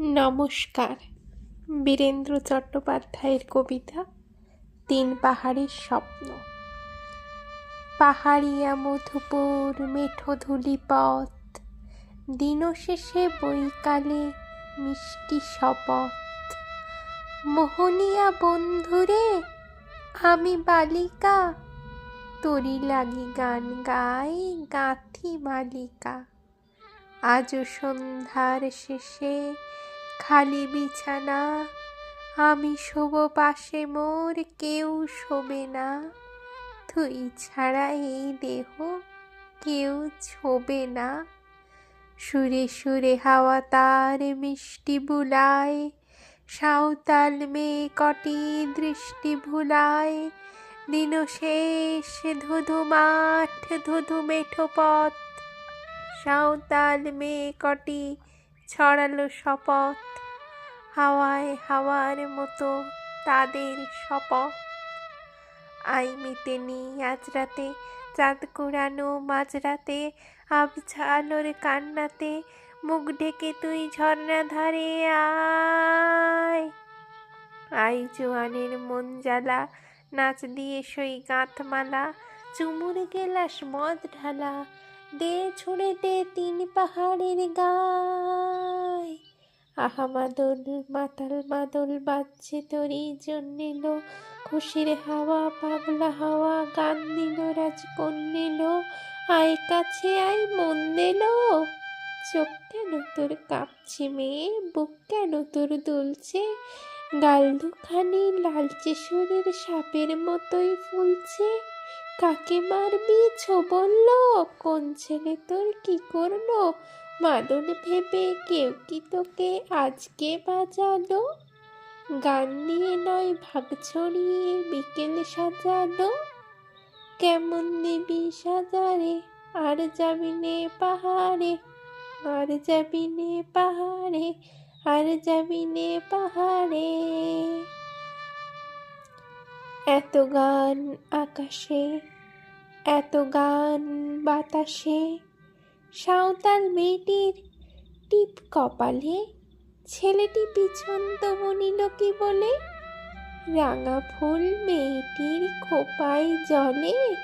নমস্কার। বীরেন্দ্র চট্টোপাধ্যায়ের কবিতা, তিন পাহাড়ের স্বপ্ন। পাহাড়িয়া মধুপুর মেঠো ধুলি পথ দিনশেষে বৈকালে মিষ্টি শপথ। মোহনিয়া বন্ধুরে, আমি বালিকা, তরি লাগি গান গাই গাঁথি মালিকা। আজ সন্ধ্যার শেষে খালি বিছানা, আমি শোব পাশে মোর, কেউ শোবে না। তুই ছাড়া এই দেহ কেউ ছোবে না। সুরে সুরে হাওয়া তার মিষ্টি বুলায়, সাঁওতাল মেয়ে কটি দৃষ্টি ভুলায়। দিন শেষ, ধুধু মাঠ, ধুধু মেঠো পথ, সাঁওতাল মেয়ে কটি ছড়ালো শপথ। হাওয়ায় হাওয়ার মতো তাদের শপথ। আই মিতে নি, আজ রাতে চাঁদ কুড়ানো মাঝরাতে আবছা কান্নাতে মুখ ঢেকে তুই ঝর্ণা ধারে আয়। আই জোয়ানের মন জ্বালা, নাচ দিয়ে সই গাঁথমালা, চুমুর গেলাস মদ ঢালা দে ছুঁড়ে দে তিন পাহাড়ের গায়। আহা মাদল, মাতাল মাদল, বাজছে তোরই জন্যেল খুশির হাওয়া, পাগলা হাওয়া, গান দিল নিল। আয় কাছে, আয় মন দিল। চোখ কেন তোর কাঁপছে মেয়ে? বুক কেন তোর দুলছে? গাল দুখানি, লালচে শরীর সাপের মতোই ফুলছে। কাকে মারবি ছো বলল, কোন ছেলে তোর কি করল? মাদল ভেবে কেউ কি তোকে আজকে বাজালো? গান নিয়ে নয়, ভাগ ছড়িয়ে বিকেল সাজালো? কেমন দিবি সাজারে, আর যাবি নে পাহাড়ে? আর যাবি নে পাহাড়ে, আর যাবি নে পাহাড়ে? এত গান আকাশে, এত গান বাতাসে, সাঁওতাল মেয়েটির টিপ কপালে, ছেলেটি পিছন তো বনিল কি বলে, রাঙা ফুল মেয়েটির খোপায় জলে,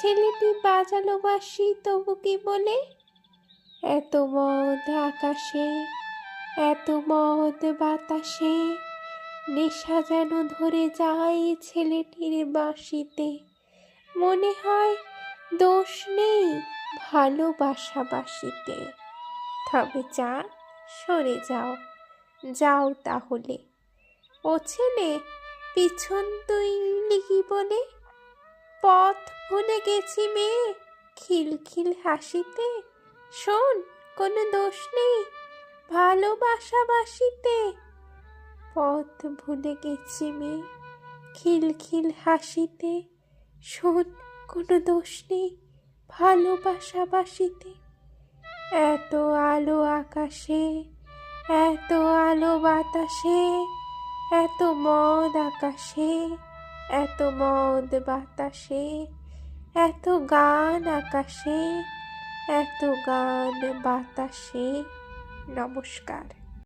ছেলেটি বাজালো বাসি তবু কি বলে, এত মদ আকাশে, এত মদ বাতাসে নেশা যেন ধরে যায় ছেলেটির বাঁশিতে। মনে হয় দোষ নেই ভালোবাসা বাসিতে তবে চাঁদ সরে যাও। যাও তাহলে। ও ছেলে, পিছন তুই লিখি বলে? পথ ভুলে গেছি মেয়ে খিলখিল হাসিতে। শোন, কোনো দোষ নেই ভালোবাসা বাসিতে পথ ভুলে গেছি মেয়ে খিলখিল হাসিতে শোন কোনো দোষ নেই ভালোবাসা বাসিতে। এত আলো আকাশে, এত আলো বাতাসে, এত মদ আকাশে, এত মদ বাতাসে, এত গান আকাশে, এত গান বাতাসে। নমস্কার।